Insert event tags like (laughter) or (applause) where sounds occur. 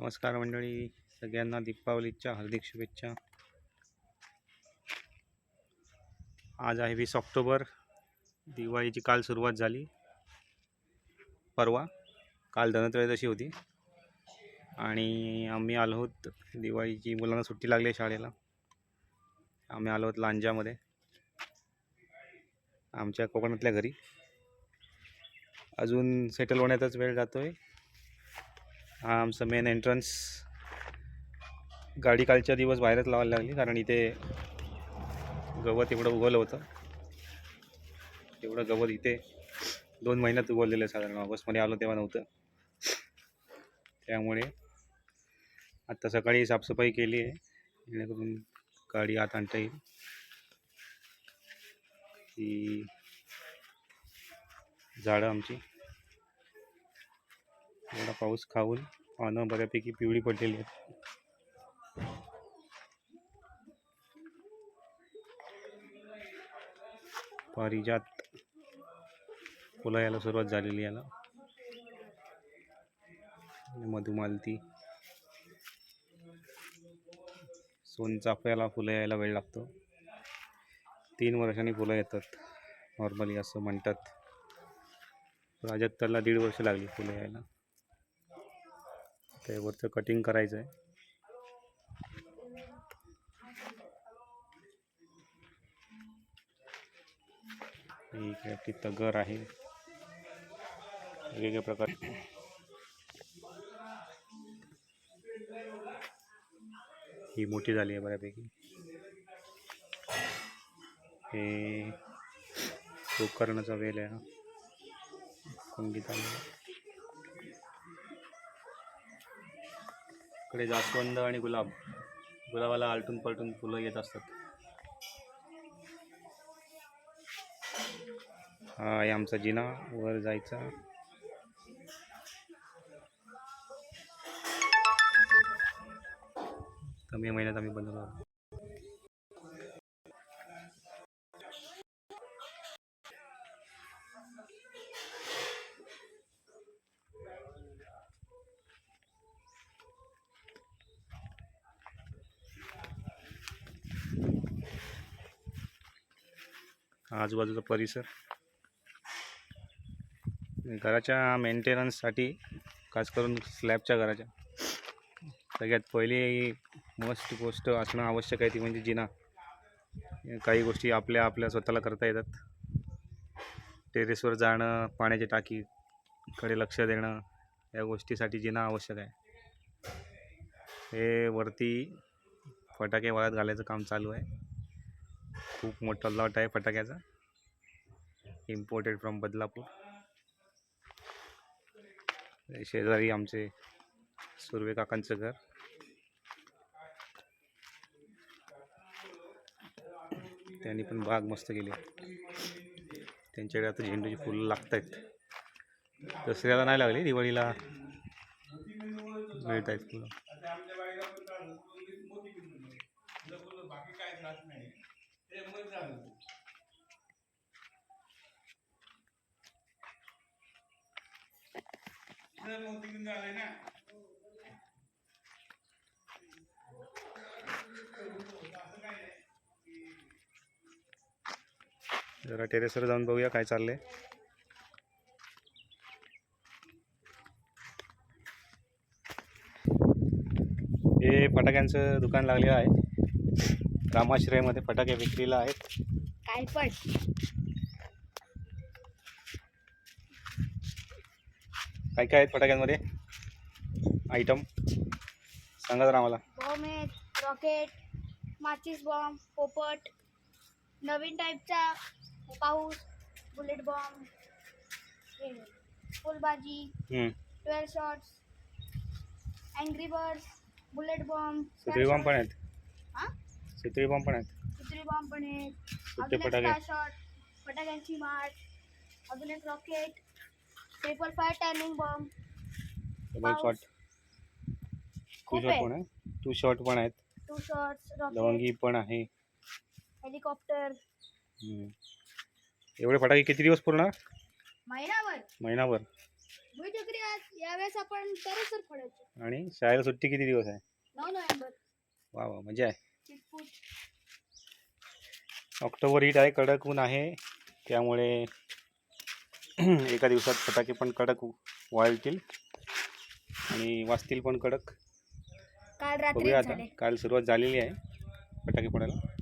नमस्कार मंडळी सगळ्यांना दीपावलीच्या हार्दिक शुभेच्छा. आज आहे वीस ऑक्टोबर. दिवाळीची काल सुरुवात झाली. परवा. काल धनत्रयोदशी होती. आणि आम्ही आलो आहोत दिवाळीची मुलांना सुट्टी लागली आहे शाळेला. आम्ही आलो आहोत लांजामध्ये. आमच्या कोकणातल्या घरी. अजून सेटल होण्यातच वेळ जातो आहे हा आमचं मेन एंट्रन्स गाडी कालच्या दिवस बाहेरच लावायला लागली कारण इथे गवत एवढं उगवलं होतं. एवढं गवत इथे दोन महिन्यात उगवलेलं आहे साधारण. ऑगस्टमध्ये आलो तेव्हा नव्हतं. त्यामुळे आत्ता सकाळी साफसफाई केली आहे. जेणेकरून गाडी आत आणता येईल. ती झाडं आमची. एवढा पाऊस खाऊन पानं बऱ्यापैकी पिवळी पडलेली आहेत. पारिजात फुलं यायला सुरुवात झालेली याला. मधुमालती. सोनचाफ्याला फुलं यायला वेळ लागतो. तीन वर्षांनी फुलं येतात. नॉर्मली असं म्हणतात. प्राजक्तरला दीड वर्ष लागली फुलं यायला. त्यावरचं कटिंग करायचं आहे ही इकडे आपली तगर आहे. वेगवेगळ्या प्रकार ही मोठी झाली आहे बऱ्यापैकी. हे गोकर्णाचा वेल आहे हा. कुंडीत आलेला इकडे जास्वंद आणि गुलाब. गुलाबाला आलटून पलटून फुलं येत असतात. हा आहे आमचा जिना. वर जायचा. तर मे महिन्यात आम्ही बनवलो आजूबाजूचा परिसर. घराच्या मेंटेनन्ससाठी खास करून स्लॅबच्या घराच्या. सगळ्यात पहिली मस्त गोष्ट असणं आवश्यक आहे ती म्हणजे जिना. काही गोष्टी आपल्या आपल्या स्वतःला करता येतात. टेरेसवर जाणं पाण्याची टाकीकडे लक्ष देणं या गोष्टीसाठी जिना आवश्यक आहे. हे वरती फटाके वाळत घालायचं काम चालू आहे. खूप मोठा लॉट आहे फटाक्याचा. Imported from Badlapur. शेजारी आमचे सुर्वे काकांचं घर. त्यांनी पण बाग मस्त केली. त्यांच्याकडे आता झेंडूची फुलं लागत आहेत दसऱ्याला नाही लागली दिवाळीला मिळत आहेत फुलं जरा टेरेसवर जाऊन बघूया काय चाललंय. हे फटाक्यांचं दुकान लागलेलं आहे. रामाश्रयमध्ये फटाके विक्रीला आहेत. काय पण. काय काय आहेत फटाक्यांमध्ये? आयटम सांगा जरा आम्हाला. बॉम्ब आहेत रॉकेट माचीस बॉम्ब पोपट नवीन टाईपचा पाऊस बुलेट बॉम्ब हे फुलबाजी हम्म. Twelve shots angry birds bullet bomb सुतळी bomb पण आहेत. सुतळी बॉम्ब पण आहेत. सुत्री बॉम्ब पण आहेत. सुट्टे अजून एक फटाके. शॉट फटाक्यांची माळ अजून एक rocket paper fire turning bomb double shot two खूप शॉट पण आहे टू शॉट पण आहेत. टू शॉट्स रॉकेट लवंगी पण आहे. हेलिकॉप्टर हम्म. एवढे फटाके किती दिवस पुरणार? महिनाभर. महिनाभर. भुईचक्री आज. यावेळेस आपण फोडायचो. आणि शाळेला सुट्टी किती दिवस आहे? नऊ नोव्हेंबर. वा वा मजा आहे. ऑक्टोबर हीट आहे कडक ऊन आहे त्यामुळे (clears throat) एका दिवसात फटाके पण कडक वाळतील आणि वाजतील पण कडक. काल बघूया आता. काल सुरुवात झालेली आहे फटाके फोडायला.